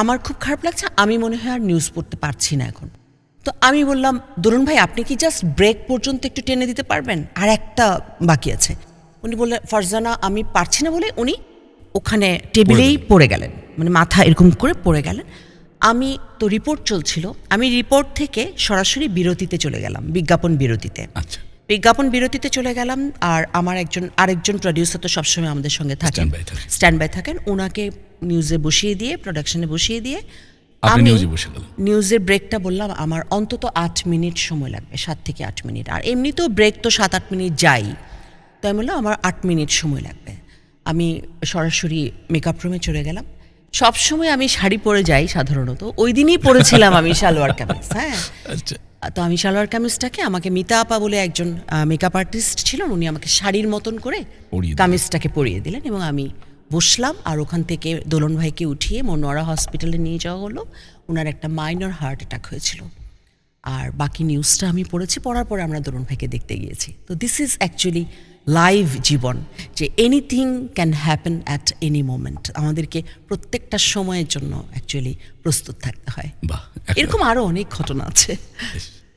আমার খুব খারাপ লাগছে আমি মনে হয় আর নিউজ পড়তে পারছি না এখন। তো আমি বললাম দরুন ভাই আপনি কি জাস্ট ব্রেক পর্যন্ত একটু টেনে দিতে পারবেন? আর একটা বাকি আছে। উনি বললেন ফারজানা আমি পারছি না বলে উনি ওখানে টেবিলেই পড়ে গেলেন। মানে মাথা এরকম করে পড়ে গেলেন। আমি তো রিপোর্ট চলছিল। আমি রিপোর্ট থেকে সরাসরি বিরতিতে চলে গেলাম বিজ্ঞাপন বিরতিতে। আচ্ছা। বিজ্ঞাপন বিরতিতে চলে গেলাম আর আমার একজন আরেকজন প্রডিউসার তো সবসময় আমাদের সঙ্গে থাকেন। স্ট্যান্ড বাই থাকেন। ওনাকে নিউজে বসিয়ে দিয়ে প্রোডাকশনে বসিয়ে দিয়ে আমি নিউজে নিউজের ব্রেকটা বললাম আমার অন্তত আট মিনিট সময় লাগবে সাত থেকে আট মিনিট। আর এমনিতেও ব্রেক তো সাত আট মিনিট যাই। তো আমি বললাম আমার আট মিনিট সময় লাগবে। আমি সরাসরি মেকআপ রুমে চলে গেলাম। সব সময় আমি শাড়ি পরে যাই সাধারণত। ওই দিনই পরেছিলাম আমি সালোয়ার কামিজ হ্যাঁ। আচ্ছা। তো আমি সালোয়ার কামিজটাকে আমাকে মিতা আপা বলে একজন মেকআপ আর্টিস্ট ছিলেন উনি আমাকে শাড়ির মতন করে কামিজটাকে পরিয়ে দিলেন এবং আমি বসলাম আর ওখান থেকে দোলন ভাইকে উঠিয়ে মনোয়ারা হসপিটালে নিয়ে যাওয়া হলো। ওনার একটা মাইনর হার্ট অ্যাটাক হয়েছিল। আর বাকি নিউজটা আমি পড়েছি পড়ার পরে আমরা দোলন ভাইকে দেখতে গিয়েছি। তো দিস ইজ অ্যাকচুয়ালি লাইভ জীবন যে anything can happen at any moment আমাদেরকে প্রত্যেকটা সময়ের জন্য অ্যাকচুয়ালি প্রস্তুত থাকতে হয়। এরকম আরও অনেক ঘটনা আছে।